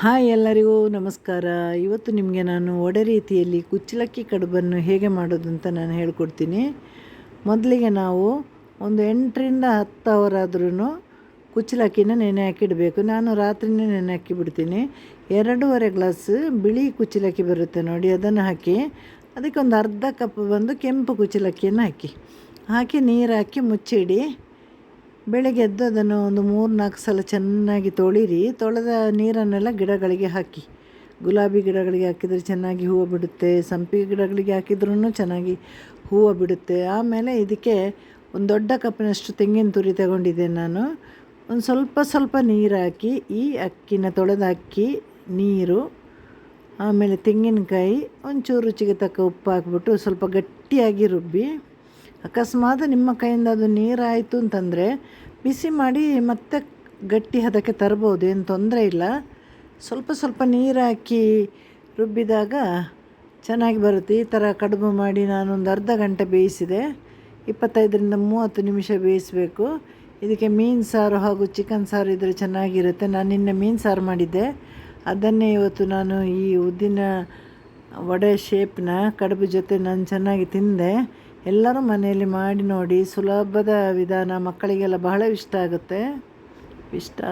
Hi ಎಲ್ಲರಿಗೂ ನಮಸ್ಕಾರ. ಇವತ್ತು ನಿಮಗೆ ನಾನು ಒಡೆ ರೀತಿಯಲ್ಲಿ ಕುಚ್ಚಲಕ್ಕಿ ಕಡುಬನ್ನು ಹೇಗೆ ಮಾಡೋದು ಅಂತ ನಾನು ಹೇಳ್ಕೊಡ್ತೀನಿ. ಮೊದಲಿಗೆ ನಾವು ಒಂದು ಎಂಟರಿಂದ ಹತ್ತು ಅವರ್ ಆದ್ರೂ ಕುಚ್ಚಲಕ್ಕಿನ ನೆನೆ ಹಾಕಿಡಬೇಕು. ನಾನು ರಾತ್ರಿನೇ ನೆನೆ ಹಾಕಿ ಬಿಡ್ತೀನಿ ಎರಡೂವರೆ ಗ್ಲಾಸ್ ಬಿಳಿ ಕುಚ್ಚಲಕ್ಕಿ ಬರುತ್ತೆ ನೋಡಿ, ಅದನ್ನು ಹಾಕಿ ಅದಕ್ಕೆ ಒಂದು ಅರ್ಧ ಕಪ್ ಬಂದು ಕೆಂಪು ಕುಚ್ಚಲಕ್ಕಿಯನ್ನು ಹಾಕಿ. ಹಾಕಿ ನೀರು ಹಾಕಿ ಮುಚ್ಚಿಡಿ. ಬೆಳಗ್ಗೆ ಎದ್ದು ಅದನ್ನು ಒಂದು ಮೂರು ನಾಲ್ಕು ಸಲ ಚೆನ್ನಾಗಿ ತೊಳಿರಿ. ತೊಳೆದ ನೀರನ್ನೆಲ್ಲ ಗಿಡಗಳಿಗೆ ಹಾಕಿ. ಗುಲಾಬಿ ಗಿಡಗಳಿಗೆ ಹಾಕಿದರೆ ಚೆನ್ನಾಗಿ ಹೂವು ಬಿಡುತ್ತೆ. ಸಂಪಿಗೆ ಗಿಡಗಳಿಗೆ ಹಾಕಿದ್ರೂ ಚೆನ್ನಾಗಿ ಹೂವು ಬಿಡುತ್ತೆ. ಆಮೇಲೆ ಇದಕ್ಕೆ ಒಂದು ದೊಡ್ಡ ಕಪ್ಪಿನಷ್ಟು ತೆಂಗಿನ ತುರಿ ತಗೊಂಡಿದ್ದೆ ನಾನು. ಒಂದು ಸ್ವಲ್ಪ ಸ್ವಲ್ಪ ನೀರು ಹಾಕಿ, ಈ ಅಕ್ಕಿನ ತೊಳೆದ ಅಕ್ಕಿ, ನೀರು, ಆಮೇಲೆ ತೆಂಗಿನಕಾಯಿ, ಒಂಚೂರು ರುಚಿಗೆ ತಕ್ಕ ಉಪ್ಪು ಹಾಕ್ಬಿಟ್ಟು ಸ್ವಲ್ಪ ಗಟ್ಟಿಯಾಗಿ ರುಬ್ಬಿ ಅಕಸ್ಮಾತ್ ನಿಮ್ಮ ಕೈಯಿಂದ ಅದು ನೀರಾಯಿತು ಅಂತಂದರೆ ಬಿಸಿ ಮಾಡಿ ಮತ್ತೆ ಗಟ್ಟಿ ಹದಕ್ಕೆ ತರ್ಬೋದು, ಏನು ತೊಂದರೆ ಇಲ್ಲ. ಸ್ವಲ್ಪ ಸ್ವಲ್ಪ ನೀರು ಹಾಕಿ ರುಬ್ಬಿದಾಗ ಚೆನ್ನಾಗಿ ಬರುತ್ತೆ. ಈ ಥರ ಕಡುಬು ಮಾಡಿ ನಾನೊಂದು ಅರ್ಧ ಗಂಟೆ ಬೇಯಿಸಿದೆ. ಇಪ್ಪತ್ತೈದರಿಂದ ಮೂವತ್ತು ನಿಮಿಷ ಬೇಯಿಸಬೇಕು. ಇದಕ್ಕೆ ಮೀನು ಸಾರು ಹಾಗೂ ಚಿಕನ್ ಸಾರು ಇದ್ದರೆ ಚೆನ್ನಾಗಿರುತ್ತೆ. ನಾನು ನಿನ್ನೆ ಮೀನು ಸಾರು ಮಾಡಿದ್ದೆ. ಅದನ್ನೇ ಇವತ್ತು ನಾನು ಈ ಉದ್ದಿನ ವಡೆ ಶೇಪ್ನ ಕಡುಬು ಜೊತೆ ನಾನು ಚೆನ್ನಾಗಿ ತಿಂದೆ. ಎಲ್ಲರೂ ಮನೆಯಲ್ಲಿ ಮಾಡಿ ನೋಡಿ ಸುಲಭದ ವಿಧಾನ ಮಕ್ಕಳಿಗೆಲ್ಲ ಬಹಳ ಇಷ್ಟ ಆಗುತ್ತೆ. ಇಷ್ಟ